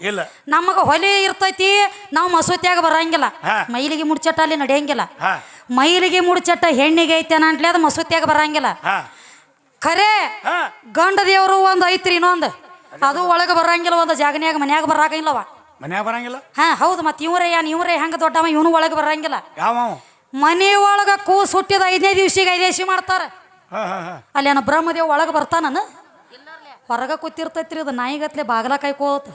ಇಲ್ಲ. ನಮಗ ಹೊಲಿ ಇರ್ತೈತಿ ನಾವು ಮಸೂತಿಯಾಗ ಬರಂಗಿಲ್ಲ. ಮೈಲಿಗೆ ಮುಡ್ಚಟ್ಟ ಅಲ್ಲಿ ನಡೆಯಂಗಿಲ್ಲ. ಮೈಲಿಗೆ ಮುಡ್ಚಟ್ಟ ಹೆಣ್ಣಿಗೆ ಐತೆ ಅಂಟ್ಲಿ ಅದು ಮಸೂತಿಯಾಗ ಬರಂಗಿಲ್ಲ. ಖರೆ ಗಂಡ ದೇವರು ಒಂದು ಐತ್ರಿ ಇನ್ನೊಂದು. ಅದು ಒಳಗೆ ಬರಂಗಿಲ್ಲ ಒಂದು ಜಾಗನ್ಯಾಗ ಮನ್ಯಾಗ ಬರಂಗಿಲ್ಲವ ಮನ್ಯಾಗ ಬರಂಗಿಲ್ಲ? ಹಾ ಹೌದು ಮತ್ತೆ ಇವ್ರೇ ಯಾನ್ ಇವ್ರೇ ಹೆಂಗ ದೊಡ್ಡವ ಇವನು ಒಳಗೆ ಬರಂಗಿಲ್ಲ. ಯಾವ ಮನೆ ಒಳಗ ಕೂಸ್ ಹುಟ್ಟಿದ ಐದನೇ ದಿವ್ಸಿಗೆ ಐದೇಸಿ ಮಾಡ್ತಾರ. ಅಲ್ಲೇನು ಬ್ರಹ್ಮದೇವ್ ಒಳಗೆ ಬರ್ತಾನ ಹೊರಗ ಕೂತಿರ್ತೈತ್ರಿ ಅದು ನಾಯಿಗತ್ಲೆ ಬಾಗಲ ಕಾಯ್ಕೋತ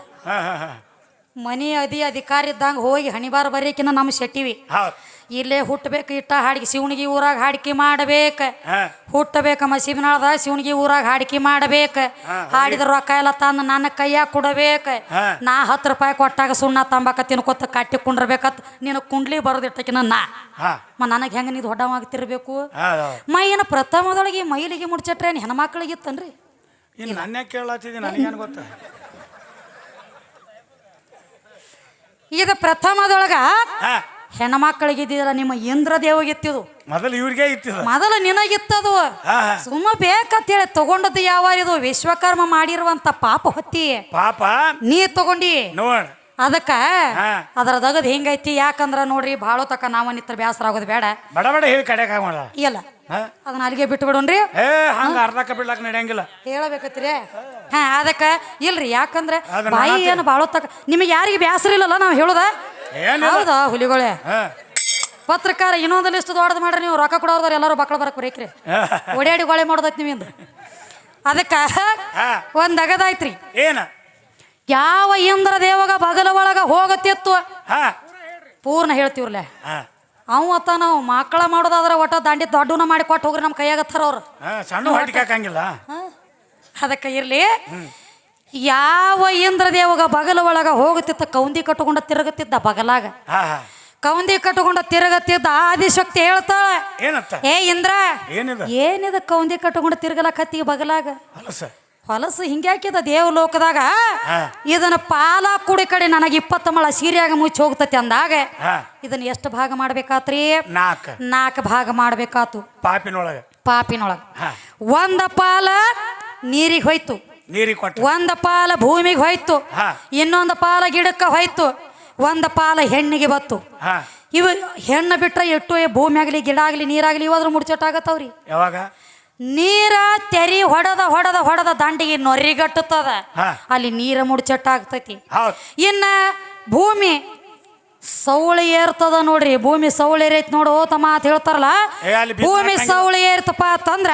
ಮನಿ ಅದಿ ಅಧಿಕಾರಿ ಇದ್ದಂಗೆ ಹೋಗಿ ಹಣಿಬಾರ ಬರೀಕಿನ್ನ ನಮ್ಮ ಶೆಟ್ಟಿವಿ. ಇಲ್ಲೇ ಹುಟ್ಟಬೇಕು ಇಟ್ಟ ಹಾಡಿಗೆ ಶಿವನಿಗೆ ಊರಾಗ ಹಾಡಿಕೆ ಮಾಡಬೇಕು. ಹುಟ್ಟಬೇಕು ಮಸೀಬಿನಾಳದ ಶಿವನಿಗೆ ಊರಾಗ ಹಾಡಿಕೆ ಮಾಡಬೇಕು. ಹಾಡಿದ ರೊಕ್ಕ ಎಲ್ಲ ತಂದು ನನ್ನ ಕೈಯಾಗ ಕೊಡಬೇಕು. ನಾ ಹತ್ತು ರೂಪಾಯಿ ಕೊಟ್ಟಾಗ ಸುಣ್ಣ ತಂಬಾಕ ತಿನ್ಕೊತ ಕಟ್ಟಿ ಕುಂಡ್ರಬೇಕತ್. ನೀನು ಕುಂಡ್ಲಿ ಬರೋದಿಟ್ಟಕಿನ ನಾ. ಮ ನನಗೆ ಹೆಂಗೆ ನೀ ದೊಡ್ಡವಾಗ್ತಿರ್ಬೇಕು ಮೈ ಏನು ಮೈನ ಪ್ರಥಮದೊಳಗೆ ಮೈಲಿಗೆ ಮುಡ್ಚಟ್ರೆ ಏನು ಹೆಣ್ಮಕ್ಳಿಗೆ ಇತ್ತನ್ರಿ? ಇನ್ನು ನನ್ನೇ ಕೇಳತ್ತಿದ್ದೀನಿ ನನಗೇನು ಗೊತ್ತ? ಇದು ಪ್ರಥಮದೊಳಗ ಹಾ. ಹೆಣ್ಮಕ್ಳಿಗೆ ಇದ್ದಿಲ್ಲ ನಿಮ್ಮ ಇಂದ್ರ ದೇವಗಿತ್ತಿದು ಮೊದಲು ಇವ್ರಿಗೆ ಇತ್ತಿದ ಮೊದಲು ನಿನಗಿತ್ತದು. ಹಾ ಹಾ. ಸುಮ್ಮ ಬೇಕಂತೇಳಿ ತಗೊಂಡದ್ದು ಯಾವ ಇದು ವಿಶ್ವಕರ್ಮ ಮಾಡಿರುವಂತ ಪಾಪ ಹೊತ್ತಿ. ಪಾಪ? ನೀ ತಗೊಂಡಿ. ನೋಡ್. ಅದಕ್ಕ ಹಾ. ಅದರ ದಗದ್ ಹಿಂಗೈತಿ? ಯಾಕಂದ್ರ ನೋಡ್ರಿ ಭಾಳ ತಕ ನಾವ ನಿತ್ರ ಬ್ಯಾಸರ ಆಗೋದು ಬೇಡ. ಬಡ ಬಡ ಹೇಳಿ ಕಡೆ ಇಲ್ಲ. ಅದನ್ನ ಅಲ್ಲಿಗೆ ಬಿಟ್ಟು ಬಿಡೋಣ್ರಿ ಏ ಹಂಗ ಅರ್ಧಕ್ಕ ಬಿಡ್ಲಾಕ ನಡೆಯಂಗಿಲ್ಲ. ಹೇಳಬೇಕತ್ರಿ. ಹಾ ಅದಕ್ಕ ಇಲ್ರಿ ಯಾಕಂದ್ರೆ ಬಾಯಿ ಏನು ಭಾಳ ತಕ ನಿಮಗೆ ಯಾರಿಗೆ ಬ್ಯಾಸರ ಇಲ್ಲಲ್ಲ ನಾವು ಹೇಳುದ. ಹೌದಾ ಹುಲಿಗಳೇ? ಪತ್ರಕಾರ ಇನ್ನೊಂದು ಲಿಸ್ಟ್ ದೊಡ್ಡದು ಮಾಡ್ರಿ ನೀವು. ರೊಕ್ಕ ಕೊಡೋರ್ದಾರ ಎಲ್ಲರೂ ಬಕ್ಕಳ ಬರಕ್ ಬರೀಕ್ರಿ. ಓಡಾಡಿ ಗೊಳೆ ಮಾಡೋದೈತಿ ನೀವಿಂದ ಅದಕ್ಕ. ಒಂದ್ ಅಗದಾಯ್ತ್ರಿ. ಏನ? ಯಾವ ಇಂದ್ರ ದೇವಗ ಬಗಲ ಒಳಗ ಹೋಗತ್ತಿತ್ತು. ಹಾ. ಪೂರ್ಣ ಹೇಳ್ತೀವ್ರಲ್ಲ. ಹಾ. ಅವ ಅತ್ತ ನಾವು ಮಕ್ಕಳ ಮಾಡೋದಾದ್ರ ಒಟ್ಟ ದಾಂಡಿ ದೊಡ್ಡನ ಮಾಡಿ ಕೊಟ್ಟು ಹೋಗ್ರಿ ನಮ್ಮ ಕೈಯಾಗತ್ತಾರ ಅವ್ರು. ಹಾ ಸಣ್ಣ ಹೊಟ್ಟಿಗೆ ಹಾಕಂಗಿಲ್ಲ. ಅದಕ್ಕೆ ಇರ್ಲಿ. ಯಾವ ಇಂದ್ರದೇವಗ ಬಗಲ ಒಳಗ ಹೋಗುತ್ತಿತ್ತ ಕೌಂದಿ ಕಟ್ಟುಕೊಂಡ ತಿರುಗುತ್ತಿದ್ದ ಬಗಲಾಗ. ಹಾ ಹಾ. ಕೌಂದಿ ಕಟ್ಟುಕೊಂಡ ತಿರುಗತ್ತಿದ್ದ ಆದಿಶಕ್ತಿ ಹೇಳ್ತಾಳ. ಏನತ್ತ ಏ ಇಂದ್ರ ಏನಿದ? ಏನಿದ ಕೌಂದಿ ಕಟ್ಟುಕೊಂಡ ತಿರುಗಲಕತ್ತಿ ಬಗಲಾಗ? ಹೊಲಸ ಹೊಲಸು ಹಿಂಗ್ಯಾಕಿದ ದೇವಲೋಕದಾಗ? ಇದನ್ನ ಪಾಲ ಕುಡಿ ಕಡೆ ನನಗೆ ಇಪ್ಪತ್ತು ಮಳ ಸೀರೆಯಾಗ ಮುಚ್ಚಿ ಹೋಗ್ತತಿ ಅಂದಾಗ ಇದನ್ನ ಎಷ್ಟು ಭಾಗ ಮಾಡ್ಬೇಕಾತ್ರಿ? ನಾಲ್ಕು. ನಾಲ್ಕು ಭಾಗ ಮಾಡ್ಬೇಕಾತು. ಪಾಪಿನೊಳಗೆ. ಪಾಪಿನೊಳಗ. ಒಂದ ಪಾಲ ನೀರಿಗೆ ಹೋಯ್ತು. ನೀರಿಗೆ ಕೊಟ್ಟು ಒಂದ ಪಾಲ ಭೂಮಿಗೆ ಹೋಯ್ತು. ಇನ್ನೊಂದು ಪಾಲ ಗಿಡಕ್ಕೆ ಹೋಯ್ತು. ಒಂದ ಪಾಲ ಹೆಣ್ಣಿಗೆ ಬತ್ತು ಇವ ಹೆಣ್ಣು ಬಿಟ್ರೆ ಎಟ್ಟು ಭೂಮಿ ಆಗಲಿ ಗಿಡ ಆಗಲಿ ನೀರಾಗಲಿ ಇವಾದ್ರೂ ಮುಡ್ಚಟ್ಟಾಗತ್ತವ್ರಿ ಯಾವಾಗ? ನೀರ ತೆರಿ ಹೊಡೆದ ಹೊಡೆದ ಹೊಡೆದ ದಂಡಿಗೆ ನೊರಿಗಟ್ಟುತ್ತದ. ಅಲ್ಲಿ ನೀರ ಮುಡ್ಚಟ್ಟ ಆಗ್ತೈತಿ. ಇನ್ನ ಭೂಮಿ ಸೌಳಿ ಏರ್ತದ ನೋಡ್ರಿ ಭೂಮಿ ಸೌಳಿ ಏರೈತಿ ನೋಡು ತಮ್ಮ ಮಾತು ಹೇಳ್ತಾರಲ್ಲ. ಭೂಮಿ. ಸೌಳಿ ಏರ್ತಪ್ಪ ಅಂತಂದ್ರ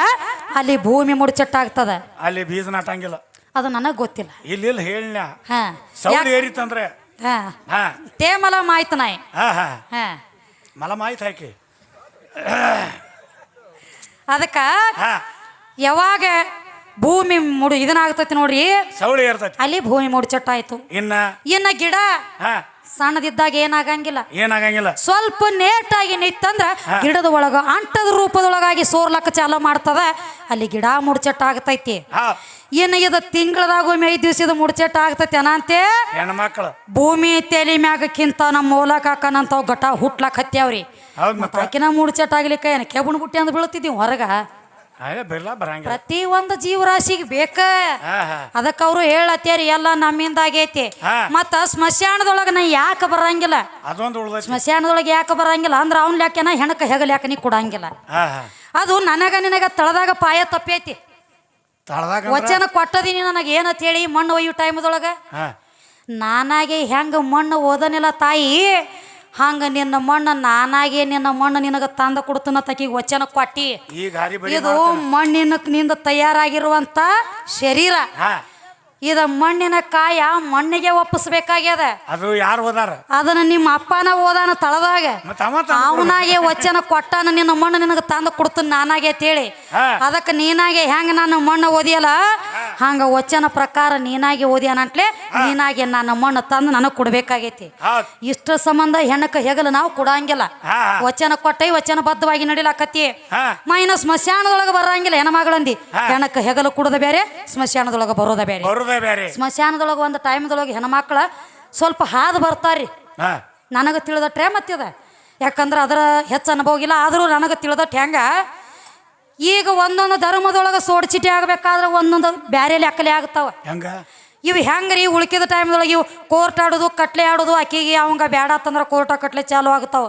ಅಲ್ಲಿ ಭೂಮಿ ಮುಡಚಟ್ಟಾಗ್ತದ ಅಲ್ಲಿ ಬೀಜ ನಾಟಂಗಿಲ್ಲ. ಅದು ನನಗೆ ಗೊತ್ತಿಲ್ಲ. ಇಲ್ಲಿ ಇಲ್ಲ ಹೇಳಿನ ಸೌಳಿ ಏರಿತಂದ್ರೆ. ಹಾ. ಹಾ. ತೇಮಲ ಮಾಯ್ತು ನಾಯಿ. ಮಲ ಮಾಯ್ತು ಹಾಕಿ. ಅದಕ್ಕ ಹಾ. ಯಾವಾಗ ಭೂಮಿ ಮುಡು ಇದನ್ನಾಗ್ತೈತಿ ನೋಡ್ರಿ. ಸೌಳಿ ಇರ್ತೈತಿ ಅಲ್ಲಿ ಭೂಮಿ ಮುಡ್ಚಟ್ಟಾಯ್ತು ಇನ್ನ ಇನ್ನ ಗಿಡ ಹಾ. ಸಣ್ಣದಿದ್ದಾಗ ಏನಾಗಂಗಿಲ್ಲ. ಏನಾಗಂಗಿಲ್ಲ. ಸ್ವಲ್ಪ ನೇಟಾಗಿ ನಿತ್ತಂದ್ರ ಗಿಡದ ಒಳಗ ಅಂಟದ ರೂಪದೊಳಗಾಗಿ ಸೋರ್ಲಕ್ಕ ಚಾಲು ಮಾಡ್ತದ. ಅಲ್ಲಿ ಗಿಡ ಮುಡ್ಚಟ್ ಆಗ್ತೈತಿ ಏನು ಇದು ತಿಂಗಳದಾಗ ಒಮ್ಮೆ ಐದು ದಿವಸದ ಮುಡ್ಚಟ್ಟ ಆಗ್ತೈತಿ ಅನಂತೆ. ಹೆಣ್ಮಕ್ಳು. ಭೂಮಿ ತೆಲಿ ಮ್ಯಾಗಕ್ಕಿಂತ ನಮ್ಮ ಮೂಲಕ ಹಾಕನಂತ ಘಟ ಹುಟ್ಲಾಕ್ ಹತ್ಯಾವ್ರಿ. ಆಕಿನ ಆಗ್ಲಿಕ್ಕ ಏನ ಕೆಬಣ ಬುಟ್ಟಿ ಅಂದ್ ಬೀಳ್ತಿದ್ದೀವಿ ಹೊರಗ? ಬಿರ್ಲ ಪ್ರತಿ ಒಂದು ಜೀವರಾಶಿಗೆ ಬೇಕ. ಅದಕ್ಕ ಅವ್ರು ಹೇಳತ್ತೇರಿ ಎಲ್ಲ ನಮ್ಮಿಂದ ಆಗೈತಿ. ಮತ್ತ ಸ್ಮಶಾನದೊಳಗ ನಾ ಯಾಕೆ ಬರಂಗಿಲ್ಲ? ಅದೊಂದು ಸ್ಮಶಾನದೊಳಗೆ ಯಾಕೆ ಬರಂಗಿಲ್ಲ? ಅಂದ್ರ ಅವ್ನ ಲ್ಯಾಕೆನ ಹೆಣಕ ಹೆಗಲ್ ಯಾಕೆ ನೀ ಕೊಡಂಗಿಲ್ಲ. ಅದು ನನಗ ನಿನಗ ತಳದಾಗ ಪಾಯ ತಪ್ಪೈತಿ. ವಚನ ಕೊಟ್ಟದೀನಿ ನನಗೆ ಏನಂತ ಹೇಳಿ ಮಣ್ಣು ಒಯ್ಯು ಟೈಮ್ದೊಳಗ ನಾನಾಗೆ ಹೆಂಗ ಮಣ್ಣು ಓದನಿಲ್ಲ ತಾಯಿ ಹಂಗ ನಿನ್ನ ಮಣ್ಣು ನಾನಾಗೆ ನಿನ್ನ ಮಣ್ಣು ನಿನಗೆ ತಂದ ಕೊಡ್ತನ ತಕಿಗೆ ವಚನ ಕೊಟ್ಟಿ. ಇದು ಮಣ್ಣಿನ ನಿಂದ ತಯಾರಾಗಿರುವಂತ ಶರೀರ. ಇದ ಮಣ್ಣಿನ ಕಾಯ ಮಣ್ಣಿಗೆ ಒಪ್ಪಿಸ್ಬೇಕಾಗ್ಯದ. ಅದು ಯಾರು ಓದಾರ ಅದನ್ನ ನಿಮ್ಮ ಅಪ್ಪನ ಓದಾನ ತಳದಾಗ. ಅವನಾಗೆ ವಚನ ಕೊಟ್ಟಾನ ನಿನ್ನ ಮಣ್ಣು ನಿನಗೆ ತಂದು ಕೊಡ್ತೀನಿ ನಾನಾಗೆ ಅಂತೇಳಿ. ಅದಕ್ಕೆ ನೀನಾಗೆ ಹೆಂಗ ನಾನು ಮಣ್ಣು ಓದಿಯಲ್ಲ ಹಂಗ ವಚನ ಪ್ರಕಾರ ನೀನಾಗಿ ಓದ್ಯಾನಂಟ್ಲೆ ನೀನಾಗಿ ನನ್ನ ಮಣ್ಣು ತಂದು ನನಗ್ ಕೊಡ್ಬೇಕಾಗೈತಿ. ಇಷ್ಟ ಸಂಬಂಧ ಹೆಣ್ಣಕ್ಕೆ ಹೆಗಲು ನಾವು ಕೊಡಂಗಿಲ್ಲ. ವಚನ ಕೊಟ್ಟೈ ವಚನ ಬದ್ಧವಾಗಿ ನಡಿಲಾಕತಿ ಮೈನ ಸ್ಮಶಾನದೊಳಗೆ ಬರಂಗಿಲ್ಲ ಹೆಣ್ಮಗಳಂದಿ ಹೆಣಕ್ಕೆ ಹೆಗಲು ಕುಡದ ಬೇರೆ ಸ್ಮಶಾನದೊಳಗ ಬರೋದ ಬೇರೆ ಸ್ಮಶಾನದೊಳಗ ಒಂದು ಟೈಮ್ದೊಳಗೆ ಹೆಣ್ಮಕ್ಳ ಸ್ವಲ್ಪ ಹಾದು ಬರ್ತಾರ್ರಿ ನನಗ ನನಗೆ ತಿಳಿದಟ್ರೆ ಮತ್ತಿದ ಯಾಕಂದ್ರೆ ಅದರ ಹೆಚ್ಚು ಅನುಭವ ಇಲ್ಲ ಆದರೂ ನನಗೆ ತಿಳಿದಟ್ಟು ಹೆಂಗ ಈಗ ಒಂದೊಂದು ಧರ್ಮದೊಳಗೆ ಸೋಡ್ ಚೀಟಿ ಆಗಬೇಕಾದ್ರೆ ಒಂದೊಂದು ಬ್ಯಾರೆ ಲೆಕ್ಕಲೆ ಆಗ್ತಾವ. ಹೆಂಗ? ಇವು ಹೆಂಗ್ರಿ ಉಳ್ಕಿದ ಟೈಮ್ದೊಳಗೆ ಇವು ಕೋರ್ಟ್ ಆಡೋದು ಕಟ್ಲೆ ಆಡೋದು ಆಕಿಗೆ ಅವಂಗ ಬೇಡ ಅಂತಂದ್ರ ಕೋರ್ಟ ಕಟ್ಲೆ ಚಾಲು ಆಗ್ತಾವ.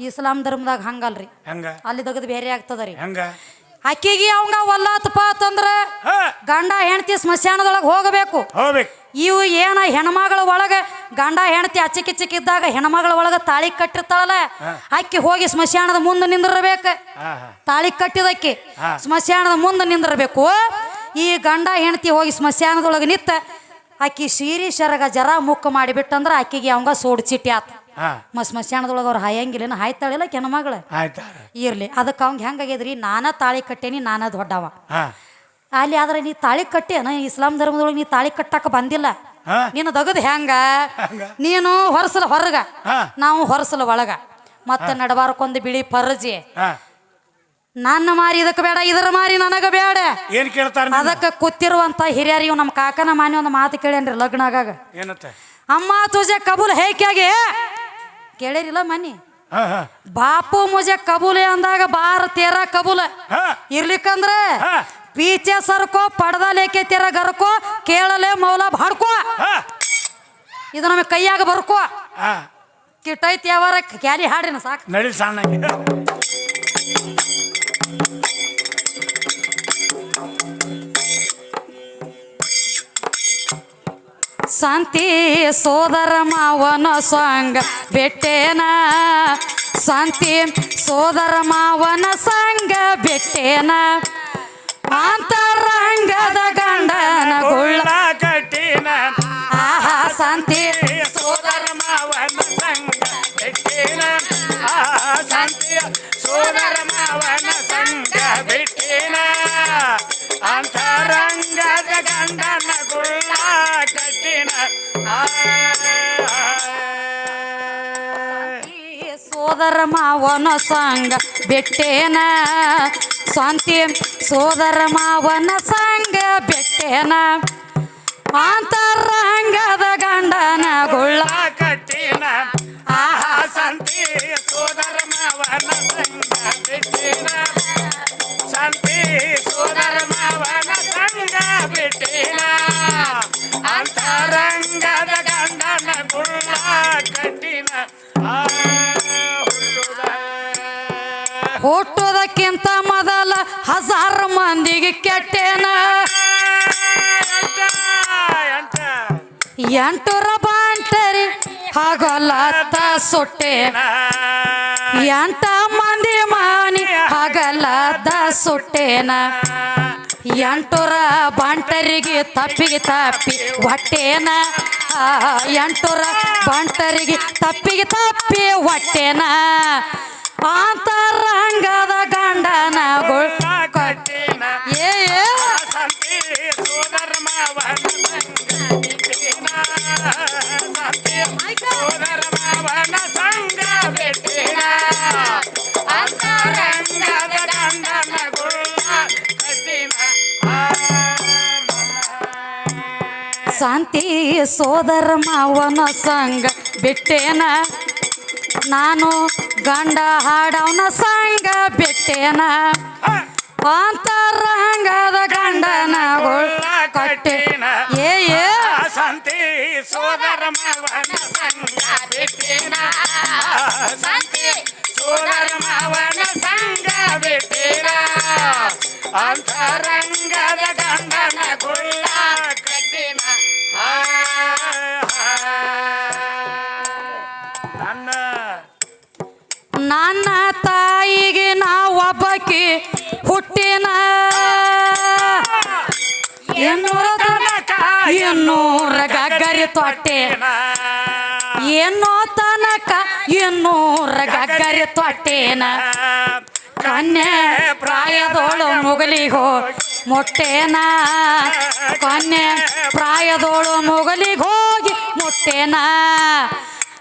ಇಸ್ಲಾಂ ಧರ್ಮದಾಗ ಹಂಗಲ್ರಿ. ಹೆಂಗ? ಅಲ್ಲಿ ತೆಗೆದು ಬೇರೆ ಆಗ್ತದ ರೀ. ಆಕಿಗೆ ಅವಂಗ ಒಲ್ಲಾತಪ್ಪ ಅಂತಂದ್ರ ಗಂಡ ಹೆಂಡತಿ ಸ್ಮಶಾನದೊಳಗೆ ಹೋಗಬೇಕು. ಹೋಗ್ಬೇಕು. ಇವು ಏನ ಹೆಣ್ಮಗಳ ಒಳಗೆ ಗಂಡ ಹೆಂಡತಿ ಅಚ್ಚಕಿಚ್ಚಕ್ಕಿದ್ದಾಗ ಹೆಣ್ಮಗಳ ಒಳಗೆ ತಾಳಿ ಕಟ್ಟಿರ್ತಾಳಲ್ಲ ಅಕ್ಕಿ ಹೋಗಿ ಸ್ಮಶಾನದ ಮುಂದೆ ನಿಂದಿರ್ಬೇಕು. ತಾಳಿ ಕಟ್ಟಿದ ಅಕ್ಕಿ ಸ್ಮಶಾನದ ಮುಂದೆ ನಿಂದಿರಬೇಕು. ಈ ಗಂಡ ಹೆಂಡತಿ ಹೋಗಿ ಸ್ಮಶಾನದೊಳಗೆ ನಿತ್ತ ಅಕ್ಕಿ ಸೀರಿ ಶರಗ ಜರ ಮುಕ್ಕ ಮಾಡಿಬಿಟ್ಟಂದ್ರ ಅಕ್ಕಿಗೆ ಅವಂಗ ಸೋಡ್ ಚಿಟ್ಟಿ ಆತ. ಮ ಸ್ಮಶಾನದೊಳಗೆ ಅವ್ರು ಹಾಯಂಗಿಲ್ಲ ಹಾಯ್ತಾಳಿಲ್ಲ ಹೆಣ್ಮಗಳು ಆಯ್ತಾ ಇರ್ಲಿ. ಅದಕ್ಕೆ ಅವಂಗ ಹೆಂಗಾಗ್ಯದ್ರಿ ನಾನ ತಾಳಿ ಕಟ್ಟೇನಿ ನಾನ ದೊಡ್ಡವ ಅಲ್ಲಿ ಆದ್ರೆ ನೀ ತಾಳಿ ಕಟ್ಟೇನ ಇಸ್ಲಾಂ ಧರ್ಮದೊಳಗೆ ನೀ ತಾಳಿ ಕಟ್ಟಾಕ ಬಂದಿಲ್ಲ. ನೀನು ದಗದ್ ಹೆಂಗ. ನೀನು ಹೊರಸಲ ಹೊರಗ. ನಾವು ಹೊರಸಲ ಒಳಗ. ಮತ್ತೆ ನಡಬಾರಕೊಂದು ಬಿಳಿ ಪರ್ಜಿ. ನನ್ನ ಮಾರಿ ಇದಕ್ಕೆ ಬೇಡ ಇದರ ಮಾರಿ ನನಗ ಬೇಡ. ಏನ್ ಕೇಳ್ತಾರ ಅದಕ್ಕೆ ಕೂತಿರುವಂತ ಹಿರಿಯರಿ ಇವ್ ನಮ್ಮ ಕಾಕನ ಮಾನಿ ಒಂದು ಮಾತು ಕೇಳೇನ್ರಿ ಲಗ್ನ ಆಗಾಗ ಏನತ್ತ? ಅಮ್ಮ ತುಜೆ ಕಬುಲ್ ಹೇಗೆ ಕೇಳಿರಿಲ್ಲ ಮನಿ ಹಾ ಹಾ. ಬಾಪು ಮುಜೆ ಕಬೂಲೆ ಅಂದಾಗ ಬಾರ ತೇರ ಕಬೂಲ. ಹಾ. ಇರ್ಲಿಕ್ಕಂದ್ರೆ ಹಾ. ಪೀಚೆ ಸರ್ಕೋ ಪಡ್ದ ಲೇಕೆ ತೇರ ಗರ್ಕೋ ಕೇಳಲೆ ಮೌಲ ಬಾಡ್ಕೋ ಹಾ. ಇದು ನಮಗೆ ಕೈಯಾಗ ಬರ್ಕೋ. ಹಾ. ಕಿಟ್ಟೈತಿ ಯಾವಾರ ಕ್ಯಾಲಿ ಹಾಡಿನ ಸಾಕು. ನಡಿ ಸಣ್ಣಗೆ. ಶಾಂತಿ ಸೋದರ ಮಾವನ ಸಂಗ ಬೆಟ್ಟೇನ? ಶಾಂತಿ ಸೋದರ ಮಾವನ ಸಂಗ ಬೆಟ್ಟೇನ? ಅಂತರಂಗದ ಗಂಡನ ಗುಳ್ಳ. ಕಟ್ಟಿನ. ಆಹಾ ಶಾಂತಿ ಸೋದರ ಮಾವನ ಸಂಗ ಬೆಟ್ಟೇನ? ಆಹಾ ಸಂತಿ ಸೋದರ ಮಾವನ ಸಂಗ ಬಿಟ್ಟಿನ? ಸೋದರ ಮಾವನ ಸಂಗ ಬೆಟ್ಟೇನ. ಶಾಂತಿ ಸೋದರ ಮಾವನ ಸಂಗ ಬೆಟ್ಟೇನ. ಅಂತರಂಗದ ಗಂಡನ ಗುಳ್ಳ ಕಟ್ಟಿನ. ಆಹಾ ಸಂತಿ ಸೋದರ ಮಾವನ ಸಂಗ ಬಿಟ್ಟಿನ. ಸಂತಿ ಸೋದರ ಎಂಟುರ ಬಾಂಟರಿ ಹಗಲತ್ತ ಸುಟ್ಟೇನ ಎಂಟ ಮಂದಿ ಮಾನಿ ಹಗಲದ ಸುಟ್ಟೇನ. ಎಂಟುರ ಬಾಂಟರಿಗೆ ತಪ್ಪಿಗೆ ತಪ್ಪಿ ಹೊಟ್ಟೇನ. ಎಂಟುರ ಬಂಟರಿಗೆ ತಪ್ಪಿಗೆ ತಪ್ಪಿ ಹೊಟ್ಟೇನ. ಅಂತರಂಗದ ಗಂಡನ ಗುಳ್ ಕಟ್ಟಿನ. ಏ ಸೋದರ ಶಾಂತಿ ಸೋದರ ಮಾವನ ಸಂಗ ಬಿಟ್ಟೇನ? ನಾನು ಗಂಡ ಹಾಡವನ ಸಂಗ ಬಿಟ್ಟೇನ? ಅಂತರಂಗದ ಗಂಡನ ಗುಳ್ ಕಟ್ಟಿನ ಏ ಏ. ಸಂತಿ ಸೋದರ ಮಾವನ ಸಂಗ ಬಿಟ್ಟಿನ ಸಂತಿ ಸೋದರ ಮಾವನ ಸಂಗ ಬಿಟ್ಟಿನ. ಅಂತರಂಗದ ಗಗ್ಗರಿ ತೊಟ್ಟೆ ಏನೋ ತನಕ ಏನೋ ರಗರಿ ತೊಟ್ಟೇನ ಕನ್ಯೆ ಪ್ರಾಯದೋಳು ಮುಗಲಿಗೋ ಮೊಟ್ಟೆನ. ಕನ್ಯೆ ಪ್ರಾಯದೋಳು ಮುಗಲಿಗೆ ಹೋಗಿ ಮೊಟ್ಟೆನ.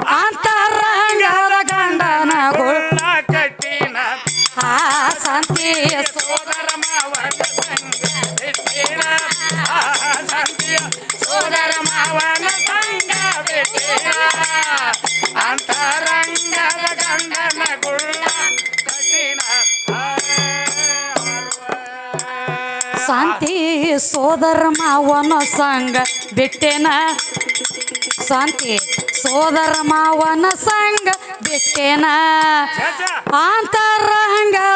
ಅಂತರಂಗದ ಗಂಡನ ಗುಳ್ಳ ಕಟ್ಟಿನ. ಆ ಸಂತಿಯ ಸೋದರ ಮಾವನ ಸೋದರ ಮಾವನ ಸಂಗ ಬಿಟ್ಟೆನ? ಶಾಂತಿ. ಸೋದರ ಮಾವನ ಸಂಗ ಬಿಟ್ಟೆನ? ಛ, ಅಂತರಂಗದ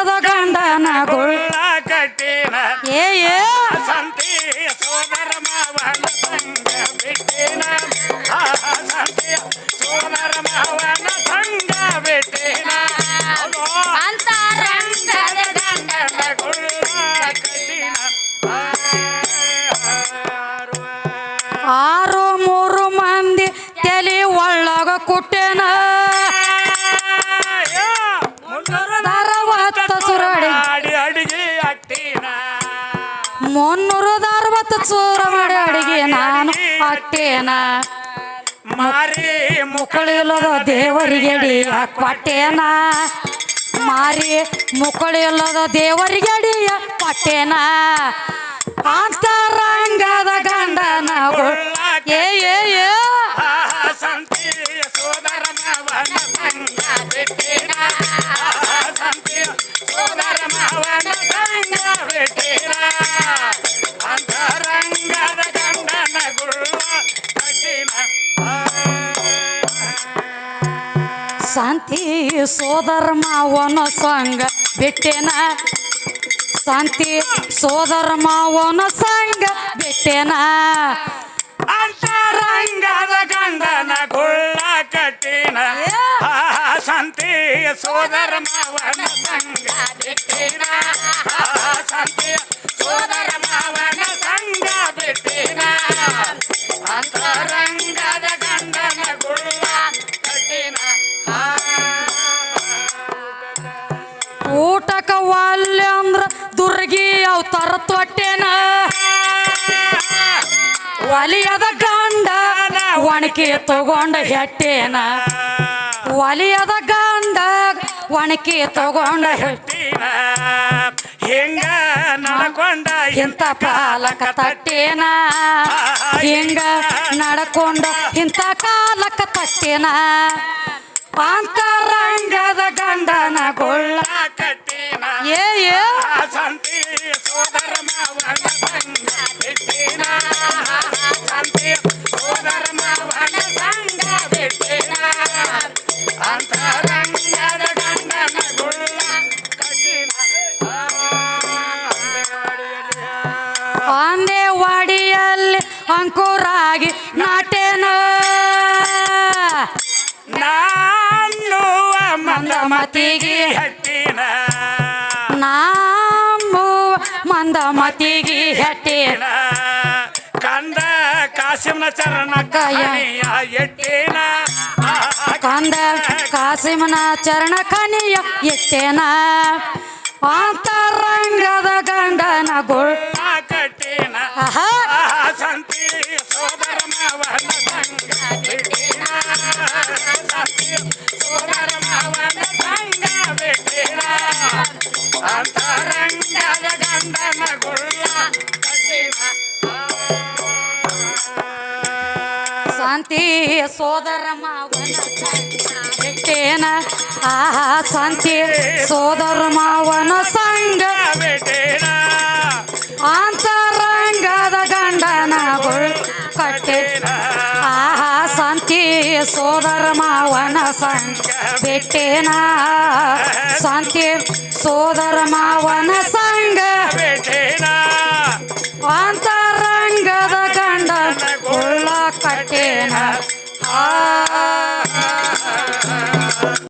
ಚೂರ ಮಾಡಿ ಅಡಿಗೆ ನಾನು ಅಟ್ಟೇನ ಮಾರಿ ಮುಕ್ಕಳಿಲ್ಲದ ದೇವರಿಗೆ ಅಡಿ ಕೊಟ್ಟೇನ ಮಾರಿ ಮುಕ್ಕಳಿಲ್ಲದ ದೇವರಿಗೆ ಅಡಿ ಕೊಟ್ಟೇನ ಅಂತರಂಗದ ಗಂಡನ ನಾವು ಏ ಏ ಸಂತಿ ಸೋದರ ಮಾವನ ಸಂಗ ಬಿಟ್ಟಿನ. ಶಾಂತಿ ಸೋದರ ಮಾವನ ಸಂಗ ಬಿಟ್ಟೆನ? ಶಾಂತಿ ಸೋದರ ಮಾವನ ಸಂಗ ಬಿಟ್ಟೆನ? ಅಂತರಂಗದ ಗಂಡನ ಗುಳ್ಳ ಕಟ್ಟಿನ. ಶಾಂತಿ ಸೋದರ ಮಾವನ ಸಂಗ ಬಿಟ್ಟಿನ? ಆ ವಾಲ್ಯ ಅಂದ್ರ ದುರ್ಗಿ ಅವತಾರ ತೊಟ್ಟೆನ ಒಲಿಯದ ಗಂಡ ಒಣಕೆ ತಗೊಂಡ ಹೆಟ್ಟೇನ. ಒಲಿಯದ ಗಂಡ ಒಣಕೆ ತಗೊಂಡ ಹೆಟ್ಟೆ ಕಟ್ಟಿನ ಹೆಂಗ ನಡ್ಕೊಂಡ ಇಂಥ ಪಾಲಕ ತಟ್ಟೇನ. ಹಿಂಗ ನಡ್ಕೊಂಡ ಇಂಥ ಕಾಲಕ ತಟ್ಟೇನ. ಅಂತರಂಗದ ಮತಿಗೆ. ಹೆಟ್ಟಿನ. ನಮ್ಮ ಮಂದ ಮತಿಗೆ ಹೆಟ್ಟೇನ. ಕಂದ ಕಾಸಿಮನ ಚರಣ ಕಾಯ ಎಟ್ಟಿನ. ಕಂದ ಕಾಸಿಮನ ಚರಣ ಕನಿಯ ಎಟ್ಟೇನ. ಅಂತರಂಗದ ಗಂಡನ ಗೊಳ್ ಕಟ್ಟಿನ. ಸೋದರ ಮಾವನ ಬಿಟ್ಟೇನ ಆಹಾ ಶಾಂತಿ ಸೋದರ ಮಾವನ ಸಂಗ ಬಿಟ್ಟಿನ ಅಂತರಂಗದ ಗಂಡನ ಗೊಳ್ ಕಟ್ಟೆ ಆಹಾ ಶಾಂತಿ ಸೋದರ ಮಾವನ ಸಂಗ ಬೆಟ್ಟೇನ ಶಾಂತಿ ಸೋದರ ಮಾವನ ಸಂಗ ಬಿಟ್ಟಿನ